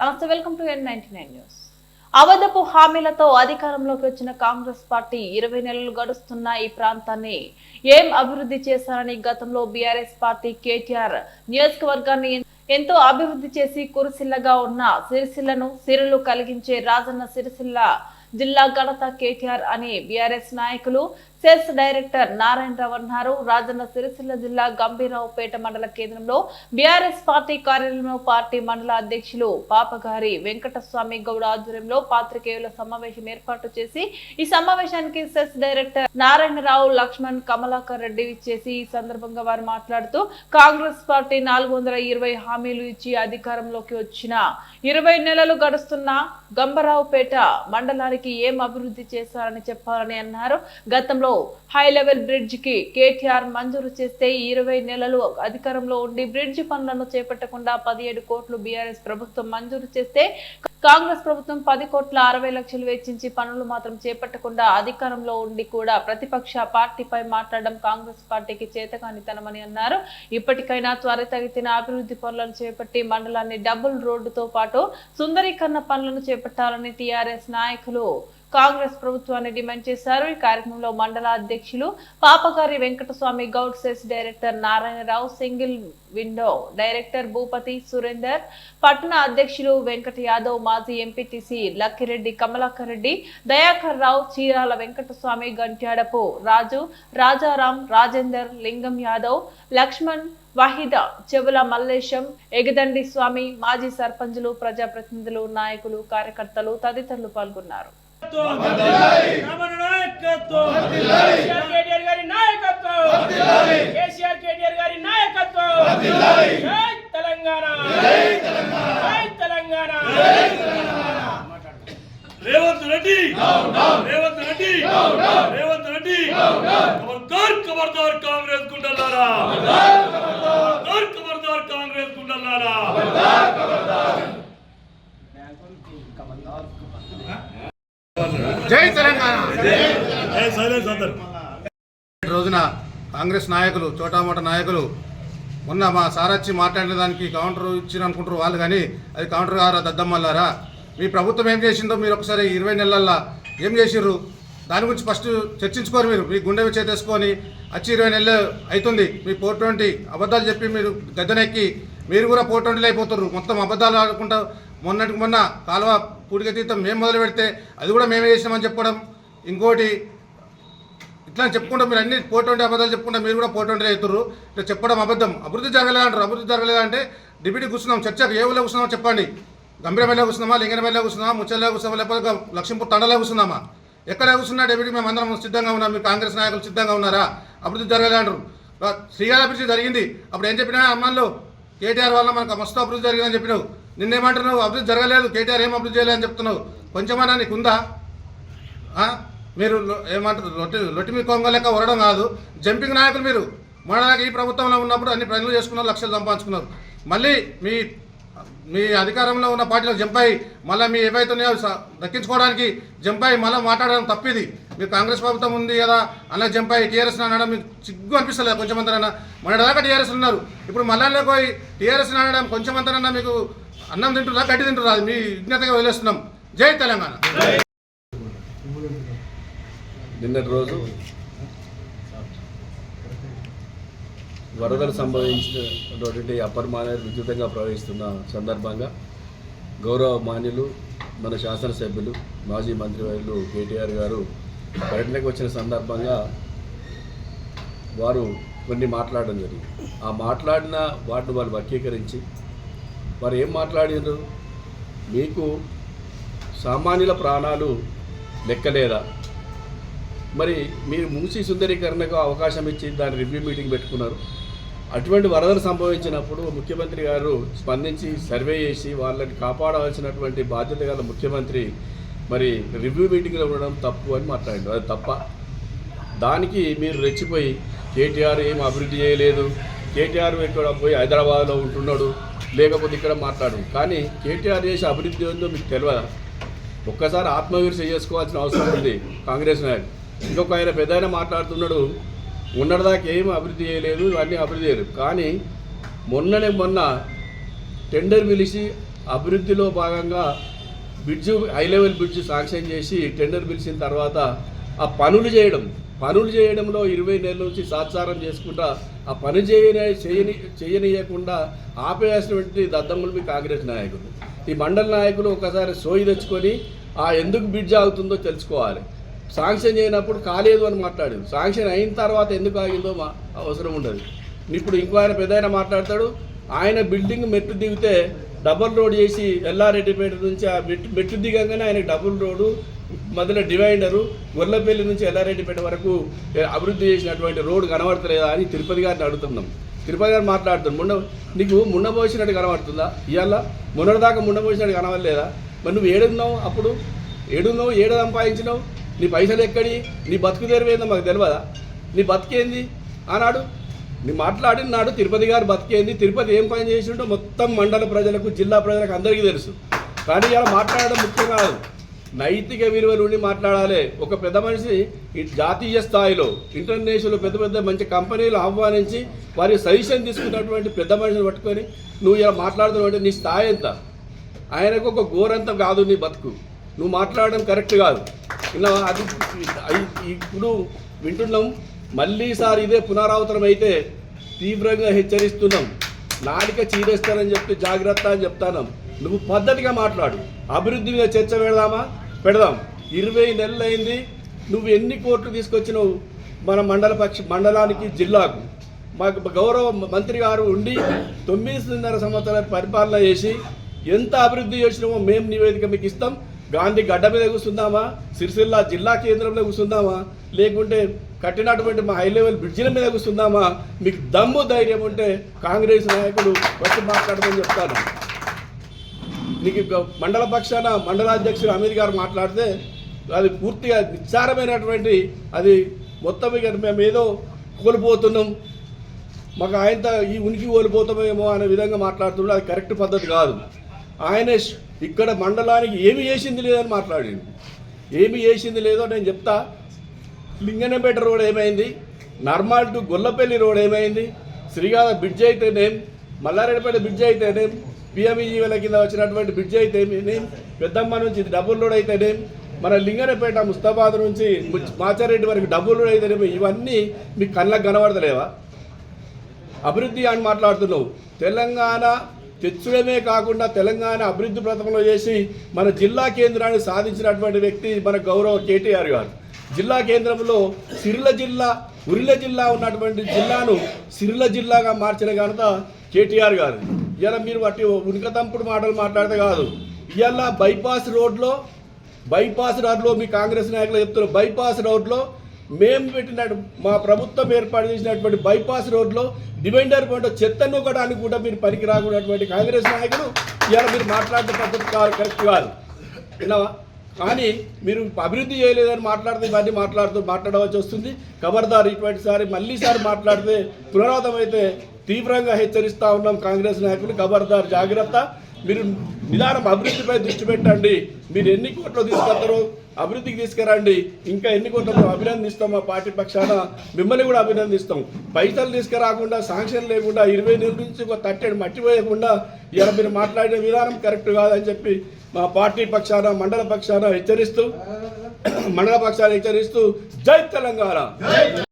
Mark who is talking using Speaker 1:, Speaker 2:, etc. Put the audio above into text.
Speaker 1: నమస్తే welcome to N ninety nine news. అవధపు హామీలతో అధికారంలోకి వచ్చిన కాంగ్రెస్ పార్టీ ఇరవై నెలలు గడుస్తున్న ఈ ప్రాంతాన్ని ఏం అభివృద్ధి చేశారని గతంలో బీఆర్ఎస్ పార్టీ కేటీఆర్ నియోజకవర్గాన్ని ఎంతో అభివృద్ధి చేసి కురిసిల్లగా ఉన్న సిరిసిల్లను సిరులు కలిగించే రాజన్న సిరిసిల్ల జిల్లా ఘనత కేటీఆర్ అని బీఆర్ఎస్ నాయకులు సెల్స్ డైరెక్టర్ నారాయణరావు అన్నారు రాజన్న సిరిసిల్ల జిల్లా గంభీరావుపేట మండల కేంద్రంలో బీఆర్ఎస్ పార్టీ కార్యాలయంలో పార్టీ మండల అధ్యక్షులు పాపగారి వెంకటస్వామి గౌడ్ ఆధ్వర్యంలో పాత్రికేయుల సమావేశం ఏర్పాటు చేసి ఈ సమావేశానికి సెస్ డైరెక్టర్ నారాయణరావు లక్ష్మణ్ కమలాకర్ రెడ్డి ఇచ్చేసి ఈ సందర్భంగా వారు మాట్లాడుతూ కాంగ్రెస్ పార్టీ నాలుగు వందల ఇరవై హామీలు ఇచ్చి అధికారంలోకి వచ్చిన ఇరవై నెలలు గడుస్తున్న గంబరావుపేట మండలానికి ఏం అభివృద్ధి చేశారని చెప్పాలని అన్నారు. గతంలో హై లెవెల్ బ్రిడ్జ్కి కేటీఆర్ మంజూరు చేస్తే ఇరవై నెలలు అధికారంలో ఉండి బ్రిడ్జ్ పనులను చేపట్టకుండా పదిహేడు కోట్లు బీఆర్ఎస్ ప్రభుత్వం మంజూరు చేస్తే కాంగ్రెస్ ప్రభుత్వం పది కోట్ల అరవై లక్షలు వెచ్చించి పనులు మాత్రం చేపట్టకుండా అధికారంలో ఉండి కూడా ప్రతిపక్ష పార్టీపై మాట్లాడడం కాంగ్రెస్ పార్టీకి చేతకానితనమని అన్నారు. ఇప్పటికైనా త్వరితగతిన అభివృద్ధి పనులను చేపట్టి మండలాన్ని డబుల్ రోడ్డుతో పాటు సుందరీకరణ పనులను చేపట్టాలని టీఆర్ఎస్ నాయకులు కాంగ్రెస్ ప్రభుత్వాన్ని డిమాండ్ చేశారు. ఈ కార్యక్రమంలో మండల అధ్యక్షులు Papagari Venkataswamy Goud CESS director Narayanarao single window director Bhupathi Surender పట్టణ అధ్యక్షులు వెంకట యాదవ్ మాజీ ఎంపీటీసీ లక్కిరెడ్డి కమలాకర్ రెడ్డి దయాకర్ రావు చీరాల వెంకటస్వామి గంట్యాడపు రాజు రాజారాం రాజేందర్ లింగం యాదవ్ లక్ష్మణ్ వహీద చెవుల మల్లేశం ఎగదండి స్వామి మాజీ సర్పంచులు ప్రజాప్రతినిధులు నాయకులు కార్యకర్తలు తదితరులు పాల్గొన్నారు.
Speaker 2: రమణ నాయకత్వం. కేటీఆర్ గారి నాయకత్వం. కేసీఆర్ కేటీఆర్ గారి నాయకత్వం. జై తెలంగాణ. జై తెలంగాణ.
Speaker 3: రేవంత్ రెడ్డి. రేవంత్ రెడ్డి. రేవంత్ రెడ్డి. ఖబర్దార్ ఖబర్దార్ కాంగ్రెస్ గుండలారా ఖబర్దార్ ఖబర్దార్ కాంగ్రెస్ గుండలారా
Speaker 4: జై తెలంగాణ. రోజున కాంగ్రెస్ నాయకులు చోటామోట నాయకులు మొన్న మా సారచ్చి మాట్లాడిన దానికి కౌంటర్ ఇచ్చిన అనుకుంటారు వాళ్ళు కానీ అది కౌంటర్ గారా దద్దమ్మల్లారా? మీ ప్రభుత్వం ఏం చేసిందో మీరు ఒకసారి ఇరవై నెలల్లో ఏం చేసిర్రు? దాని గురించి ఫస్ట్ చర్చించుకోరు మీరు మీ గుండె చేతేసుకొని వచ్చి ఇరవై నెలలు అవుతుంది మీ ఫోర్ ట్వంటీ అబద్ధాలు చెప్పి మీరు గద్దెనెక్కి మీరు కూడా ఫోర్ ట్వంటీలు అయిపోతారు మొత్తం అబద్ధాలు ఆడుకుంటా మొన్నటికి మొన్న కాలువ పూడిక తీర్థం మేము మొదలు పెడితే అది కూడా మేమే చేసినామని చెప్పడం. ఇంకోటి ఇట్లా చెప్పుకుంటాం మీరు అన్ని పోటీ అబద్ధాలు చెప్పుకుంటా మీరు కూడా పోటీ అవుతున్నారు ఇట్లా చెప్పడం అబద్ధం. అభివృద్ధి జరగలేదు అంటారు? అభివృద్ధి జరగలేదు అంటే డిప్యూటీ కూర్చున్నాం చర్చకు ఏ ఊళ్ళో కూర్చున్నామో చెప్పండి. గంభీరమల్లి కూర్చున్నామా లింగనమల్లి కూర్చున్నామా ముచ్చల్లో కూర్చున్నామా లేకపోతే లక్ష్మీపూర్ తండలో కూర్చున్నామా? ఎక్కడ కూర్చున్నా డిప్యూటీ మేము అందరం సిద్ధంగా ఉన్నాం మీ కాంగ్రెస్ నాయకులు సిద్ధంగా ఉన్నారా? అభివృద్ధి జరగలేదు అంటారు? శ్రీగారి అభివృద్ధి జరిగింది. అప్పుడు ఏం చెప్పినా అమ్మాళ్ళు కేటీఆర్ వల్ల మనకు మస్తు అభివృద్ధి జరిగిందని చెప్పినావు నిన్నేమంటున్నావు? అభివృద్ధి జరగలేదు. కేటీఆర్ ఏం అభివృద్ధి అని చెప్తున్నావు. కొంచెమన్నా నీకు ఉందా మీరు ఏమంటారు? లొట్టి లొట్టి మీ కొంగ లెక్క ఉరడం కాదు. జంపింగ్ నాయకులు మీరు. మొన్నదాకా ఈ ప్రభుత్వంలో ఉన్నప్పుడు అన్ని ప్రజలు చేసుకున్నారు లక్షలు సంపాదించుకున్నారు. మళ్ళీ మీ మీ అధికారంలో ఉన్న పార్టీలో జంప్ అయి మళ్ళీ మీ ఏవైతే ఉన్నాయో దక్కించుకోవడానికి జంపాయి. మళ్ళీ మాట్లాడడం తప్పిది. మీరు కాంగ్రెస్ ప్రభుత్వం ఉంది కదా అలా జంప్ టీఆర్ఎస్ అనడం మీకు సిగ్గు అనిపిస్తలేదు కొంచెం అంతరైనా మొన్నటిదాకా టీఆర్ఎస్ ఉన్నారు. ఇప్పుడు మళ్ళీ పోయి టీఆర్ఎస్ అనడం కొంచెం అంతరైనా మీకు అన్నం తింటున్నా గడ్డి తింటున్నారు మీ విజ్ఞతగా వదిలేస్తున్నాం. జై తెలంగాణ.
Speaker 5: నిన్నటి రోజు వరదలు సంభవించినటువంటి అప్పర్ మానేరు విద్యుతంగా ప్రవహిస్తున్న సందర్భంగా గౌరవ మాన్యులు మన శాసనసభ్యులు మాజీ మంత్రివర్యులు కేటీఆర్ గారు పర్యటనకు వచ్చిన సందర్భంగా వారు కొన్ని మాట్లాడడం జరిగింది. ఆ మాట్లాడిన వాటిని వాళ్ళు వర్గీకరించి వారు ఏం మాట్లాడారు మీకు సామాన్యుల ప్రాణాలు లెక్కలేదా? మరి మీరు మూసి సుందరీకరణకు అవకాశం ఇచ్చి దాని రివ్యూ మీటింగ్ పెట్టుకున్నారు. అటువంటి వరదలు సంభవించినప్పుడు ముఖ్యమంత్రి గారు స్పందించి సర్వే చేసి వాళ్ళని కాపాడవలసినటువంటి బాధ్యత గల ముఖ్యమంత్రి మరి రివ్యూ మీటింగ్లో ఉండడం తప్పు అని మాట్లాడారు అది తప్ప. దానికి మీరు రెచ్చిపోయి కేటీఆర్ ఏం అభివృద్ధి చేయలేదు. కేటీఆర్ ఇక్కడ పోయి హైదరాబాద్లో ఉంటున్నాడు. లేకపోతే ఇక్కడ మాట్లాడు కానీ కేటీఆర్ చేసే అభివృద్ధి ఏందో మీకు తెలియదా ఒక్కసారి ఆత్మవిమర్శ చేసుకోవాల్సిన అవసరం ఉంది కాంగ్రెస్ నాయకులు ఇంకొక ఆయన పెద్ద ఆయన మాట్లాడుతున్నాడు ఉన్నదాకా ఏం అభివృద్ధి చేయలేదు ఇవన్నీ అభివృద్ధి చేయలేదు. కానీ మొన్ననే మొన్న టెండర్ పిలిచి అభివృద్ధిలో భాగంగా bridge high level bridge sanction చేసి టెండర్ పిలిచిన తర్వాత ఆ పనులు చేయడం పనులు చేయడంలో ఇరవై నెలల నుంచి సాత్సారం చేసుకుంటా ఆ పని చేయని చేయని చేయనీయకుండా ఆపేసినటువంటి దద్దమ్ములు మీ కాంగ్రెస్ నాయకులు. ఈ మండల నాయకులు ఒకసారి సోయి తెచ్చుకొని ఆ ఎందుకు బిడ్జ్ ఆగుతుందో తెలుసుకోవాలి. శాంక్షన్ చేయనప్పుడు కాలేదు అని మాట్లాడు శాంక్షన్ అయిన తర్వాత ఎందుకు ఆగిందో మా అవసరం ఉండదు. ఇప్పుడు ఇంకో ఆయన పెద్ద ఆయన మాట్లాడతాడు. ఆయన బిల్డింగ్ మెట్టు దిగితే డబుల్ రోడ్ చేసి ఎల్లారెడ్డిపేట నుంచి ఆ మెట్టు మెట్టు దిగంగానే ఆయన డబుల్ రోడ్డు మధ్యలో డివైడరు గొల్లపల్లి నుంచి ఎల్లారెడ్డిపేట వరకు అభివృద్ధి చేసినటువంటి రోడ్డు కనబడతలేదా అని తిరుపతి గారిని అడుగుతున్నాం. తిరుపతి గారు మాట్లాడుతున్నాం ముండ నీకు ముండబోసినట్టు కనబడుతుందా? ఇవాళ మొన్నటిదాకా ముండబోసినట్టు కనబడలేదా? మరి నువ్వు ఏడున్నావు అప్పుడు? ఏడున్నావు? ఏడు సంపాదించినావు? నీ పైసలు ఎక్కడి? నీ బతుకు తెరవేందో మాకు తెలియదా నీ బతికేంది ఆనాడు నీ మాట్లాడిన నాడు తిరుపతి గారు బతికేంది తిరుపతి ఏం పని చేసిండో మొత్తం మండల ప్రజలకు జిల్లా ప్రజలకు అందరికీ తెలుసు. కానీ ఇలా మాట్లాడడం ముఖ్యం కాదు. నైతిక విలువలు ఉండి మాట్లాడాలి. ఒక పెద్ద మనిషి జాతీయ స్థాయిలో ఇంటర్నేషనల్ పెద్ద పెద్ద మంచి కంపెనీలు ఆహ్వానించి వారి సజెషన్ తీసుకున్నటువంటి పెద్ద మనిషిని పట్టుకొని నువ్వు ఇలా మాట్లాడుతున్నావు అంటే నీ స్థాయి ఎంత? ఆయనకు ఒక ఘోరంతం కాదు నీ బతుకు. నువ్వు మాట్లాడడం కరెక్ట్ కాదు. ఇలా అది ఇప్పుడు వింటున్నాం మళ్ళీసారి ఇదే పునరావృతం అయితే తీవ్రంగా హెచ్చరిస్తున్నాం. నాలిక చీరేస్తానని చెప్పి జాగ్రత్త అని చెప్తాను. నువ్వు పద్ధతిగా మాట్లాడు. అభివృద్ధి మీద చర్చ పెడదామా? పెడదాం. ఇరవై నెలలు అయింది నువ్వు ఎన్ని కోట్లు తీసుకొచ్చినావు? మన మండల పక్ష మండలానికి జిల్లాకు. మాకు గౌరవ మంత్రి గారు ఉండి తొమ్మిదిన్నర సంవత్సరాల పరిపాలన చేసి ఎంత అభివృద్ధి చేసినామో మేము నివేదిక మీకు ఇస్తాం. గాంధీ గడ్డ మీద కూర్చుందామా? సిరిసిల్ల జిల్లా కేంద్రంలో కూర్చుందామా? లేకుంటే కట్టినటువంటి మా హై లెవెల్ బ్రిడ్జిల మీద కూర్చుందామా? మీకు దమ్ము ధైర్యం ఉంటే కాంగ్రెస్ నాయకులు వచ్చి మాట్లాడమని చెప్తాను. నీకు మండల పక్షాన మండలాధ్యక్షుడు అమీర్ గారు మాట్లాడితే అది పూర్తిగా నిస్సారమైనటువంటి అది మొత్తం ఇక మేము ఏదో కోల్పోతున్నాం. మాకు ఆయనతో ఈ ఉనికి కోల్పోతామేమో అనే విధంగా మాట్లాడుతున్నాడు అది కరెక్ట్ పద్ధతి కాదు. ఆయన ఇక్కడ మండలానికి ఏమి చేసింది లేదని మాట్లాడింది ఏమి చేసింది లేదో నేను చెప్తా. లింగనపేట రోడ్ ఏమైంది? నర్మాల్ టు గొల్లపల్లి రోడ్ ఏమైంది? శ్రీగాధ బ్రిడ్జ్ అయితేనేం? మల్లారెడ్డిపేట బ్రిడ్జ్ అయితేనేం పిఎంఈజీవీల కింద వచ్చినటువంటి బ్రిడ్జ్ అయితేనే పెద్దమ్మ నుంచి డబుల్ రోడ్ అయితేనే మన లింగనపేట ముస్తాబాద్ నుంచి మాచారెడ్డి వరకు డబుల్ రోడ్ అయితేనేమో ఇవన్నీ మీకు కళ్ళకు కనబడతలేవా? అభివృద్ధి అని మాట్లాడుతున్నావు. తెలంగాణ తెచ్చుడమే కాకుండా తెలంగాణ అభివృద్ధి ప్రథమంలో చేసి మన జిల్లా కేంద్రాన్ని సాధించినటువంటి వ్యక్తి మన గౌరవ కేటీఆర్ గారు. జిల్లా కేంద్రంలో సిరిల జిల్లా ఉరిల జిల్లా ఉన్నటువంటి జిల్లాను సిరిల జిల్లాగా మార్చిన ఘనత కేటీఆర్ గారు. ఇలా మీరు వాటి ఉనికతంపుడు మాటలు మాట్లాడితే కాదు. ఇవాళ బైపాస్ రోడ్లో బైపాస్ రోడ్లో మీ కాంగ్రెస్ నాయకులు చెప్తున్నారు బైపాస్ రోడ్లో మేము పెట్టిన మా ప్రభుత్వం ఏర్పాటు చేసినటువంటి బైపాస్ రోడ్లో డివైండర్ పాయింట్ చెత్త నొక్కడానికి కూడా మీరు పనికి రాకున్నటువంటి కాంగ్రెస్ నాయకులు ఇలా మీరు మాట్లాడే పద్ధతి కాదు కరెక్ట్ కాదు. విన్నావా? కానీ మీరు అభివృద్ధి చేయలేదని మాట్లాడితే ఇవన్నీ మాట్లాడుతూ మాట్లాడవలసి వస్తుంది. ఖబర్దార్ ఇటువంటి సారి మళ్ళీ సారి మాట్లాడితే పునరావృతం అయితే తీవ్రంగా హెచ్చరిస్తా ఉన్నాం కాంగ్రెస్ నాయకులు. ఖబర్దార్ జాగ్రత్త. మీరు నిదానం అభివృద్ధిపై దృష్టి పెట్టండి. మీరు ఎన్ని కోట్లు తీసుకొస్తారో అభివృద్ధికి తీసుకురండి. ఇంకా ఎన్ని కోట్లు అభినందిస్తాం మా పార్టీ పక్షాన? మిమ్మల్ని కూడా అభినందిస్తాం. పైసలు తీసుకురాకుండా శాంక్షన్ లేకుండా ఇరవై నెలల నుంచి ఒక తట్టెడు మట్టిపోయకుండా ఇలా మీరు మాట్లాడిన విధానం కరెక్ట్ కాదని చెప్పి మా పార్టీ పక్షాన మండల పక్షాన హెచ్చరిస్తూ మండల పక్షాన హెచ్చరిస్తూ జై తెలంగాణ.